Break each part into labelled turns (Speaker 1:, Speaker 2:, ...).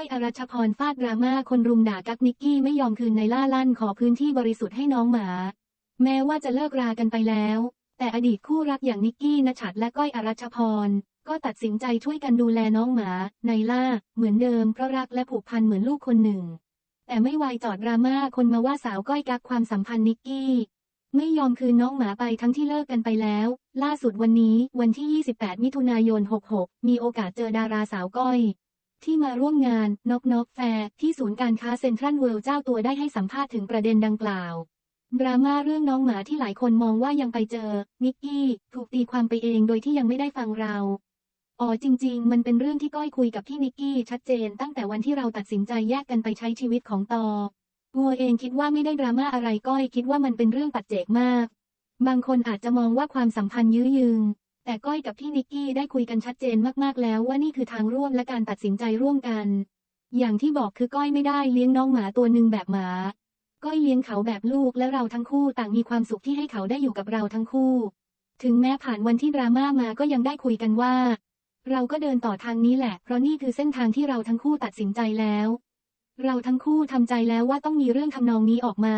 Speaker 1: อยอรัชพรฟาดดราม่าคนรุมด่ากักนิกกี้ไม่ยอมคืนในล่าลั่นขอพื้นที่บริสุทธิ์ให้น้องหมา แม้ว่าจะเลิกรากันไปแล้ว แต่อดีตคู่รักอย่างนิกกี้นชัดและก้อยอรัชพร ก็ตัดสินใจช่วยกันดูแลน้องหมา ในล่า เหมือนเดิมเพราะรักและผูกพันเหมือนลูกคนหนึ่ง แต่ไม่ไวจอดดราม่าคนมาว่าสาวก้อยกักความสัมพันธ์นิกกี้ไม่ยอมคืนน้องหมาไปทั้งที่เลิกกันไปแล้ว ล่าสุดวันนี้วันที่ 28 มิถุนายน 66 มีโอกาสเจอดาราสาวก้อย ที่มาร่วมงานนกนกแฟร์ที่ศูนย์การค้าเซ็นทรัลเวิลด์เจ้าตัวได้ให้สัมภาษณ์ถึงประเด็นดังกล่าว ดราม่าเรื่องน้องหมาที่หลายคนมองว่ายังไปเจอ นิกกี้ ถูกตีความไปเองโดยที่ยังไม่ได้ฟังเรา อ๋อจริง ๆ มันเป็นเรื่องที่ก้อยคุยกับพี่นิกกี้ชัดเจน ตั้งแต่วันที่เราตัดสินใจแยกกันไปใช้ชีวิตของตองัวเองคิดว่าไม่ได้ดราม่าอะไรก้อยคิดว่ามันเป็นเรื่องปัจเจกมาก บางคนอาจจะมองว่าความสัมพันธ์ยื้อยืง แต่ก้อยกับพี่นิกกี้ได้คุยกันชัดเจนมากๆแล้วว่านี่คือทางร่วมและการตัดสินใจร่วมกัน อย่างที่บอกคือก้อยไม่ได้เลี้ยงน้องหมาตัวหนึ่งแบบหมา ก้อยเลี้ยงเขาแบบลูกและเราทั้งคู่ต่างมีความสุขที่ให้เขาได้อยู่กับเราทั้งคู่ ถึงแม้ผ่านวันที่ดราม่ามาก็ยังได้คุยกันว่า เราก็เดินต่อทางนี้แหละ เพราะนี่คือเส้นทางที่เราทั้งคู่ตัดสินใจแล้ว เราทั้งคู่ทำใจแล้วว่าต้องมีเรื่องทำนองนี้ออกมา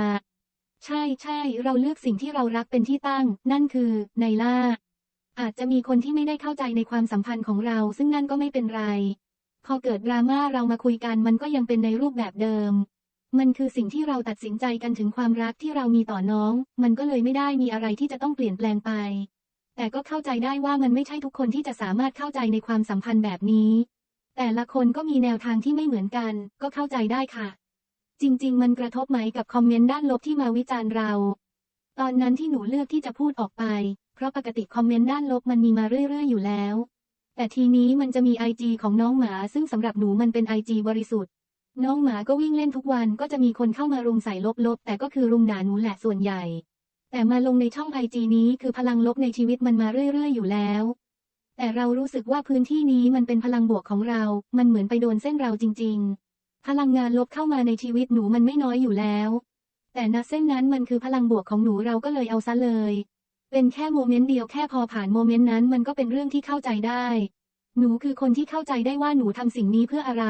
Speaker 1: ใช่ใช่เราเลือกสิ่งที่เรารักเป็นที่ตั้ง นั่นคือไนล่า อาจจะมีคนที่ไม่ได้เข้าใจในความสัมพันธ์ของเรา ซึ่งนั่นก็ไม่เป็นไร พอเกิดดราม่าเรามาคุยกันมันก็ยังเป็นในรูปแบบเดิม มันคือสิ่งที่เราตัดสินใจกันถึงความรักที่เรามีต่อน้อง มันก็เลยไม่ได้มีอะไรที่จะต้องเปลี่ยนแปลงไป แต่ก็เข้าใจได้ว่ามันไม่ใช่ทุกคนที่จะสามารถเข้าใจในความสัมพันธ์แบบนี้ แต่ละคนก็มีแนวทางที่ไม่เหมือนกัน ก็เข้าใจได้ค่ะ จริง ๆ มันกระทบไหมกับคอมเมนต์ด้านลบที่มาวิจารณ์เรา ตอนนั้นที่หนูเลือกที่จะพูดออกไป เพราะปกติคอมเมนต์ด้านลบมันมีมาเรื่อย ๆ อยู่แล้ว แต่ทีนี้มันจะมีไอจีของน้องหมา ซึ่งสำหรับหนูมันเป็นไอจีบริสุทธิ์ น้องหมาก็วิ่งเล่นทุกวันก็จะมีคนเข้ามารุมใส่ลบๆ แต่ก็คือรุมด่าหนูแหละส่วนใหญ่ แต่มาลงในช่องไอจีนี้คือพลังลบในชีวิตมันมาเรื่อย ๆ อยู่แล้ว แต่เรารู้สึกว่าพื้นที่นี้มันเป็นพลังบวกของเรา มันเหมือนไปโดนเส้นเราจริง ๆ พลังงานลบเข้ามาในชีวิตหนูมันไม่น้อยอยู่แล้ว แต่ณเส้นนั้นมันคือพลังบวกของหนูเราก็เลยเอาซะเลย เป็นแค่โมเมนต์เดียวแค่พอผ่านโมเมนต์นั้นมันก็เป็นเรื่องที่เข้าใจได้ หนูคือคนที่เข้าใจได้ว่าหนูทำสิ่งนี้เพื่ออะไร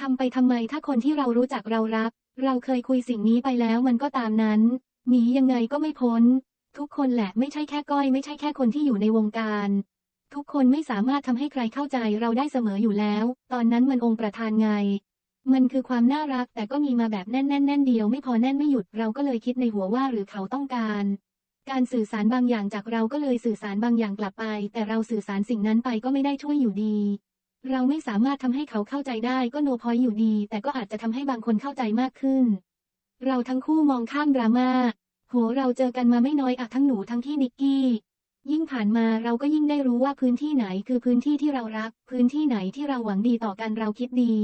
Speaker 1: ทำไปทำไมถ้าคนที่เรารู้จักเรารัก เราเคยคุยสิ่งนี้ไปแล้วมันก็ตามนั้น หนียังไงก็ไม่พ้น ทุกคนแหละไม่ใช่แค่ก้อยไม่ใช่แค่คนที่อยู่ในวงการ ทุกคนไม่สามารถทำให้ใครเข้าใจเราได้เสมออยู่แล้ว ตอนนั้นมันองค์ประธานไง มันคือความน่ารักแต่ก็มีมาแบบแน่นแน่นแน่นเดียวไม่พอแน่นไม่หยุดเราก็เลยคิดในหัวว่าหรือเขาต้องการ การสื่อสารบางอย่างจากเราก็เลยสื่อสารบางอย่างกลับไป แต่เราสื่อสารสิ่งนั้นไปก็ไม่ได้ช่วยอยู่ดี เราไม่สามารถทำให้เขาเข้าใจได้ก็โนพอยอยู่ดี แต่ก็อาจจะทำให้บางคนเข้าใจมากขึ้น เราทั้งคู่มองข้ามดราม่าโหเราเจอกันมาไม่น้อยอะทั้งหนูทั้งที่นิกกี้ยิ่งผ่านมาเราก็ยิ่งได้รู้ว่าพื้นที่ไหนคือพื้นที่ที่เรารัก พื้นที่ไหนที่เราหวังดีต่อกันเราคิดดี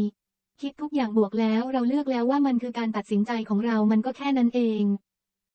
Speaker 1: คิดทุกอย่างบวกแล้ว เราเลือกแล้วว่ามันคือการตัดสินใจของเรามันก็แค่นั้นเอง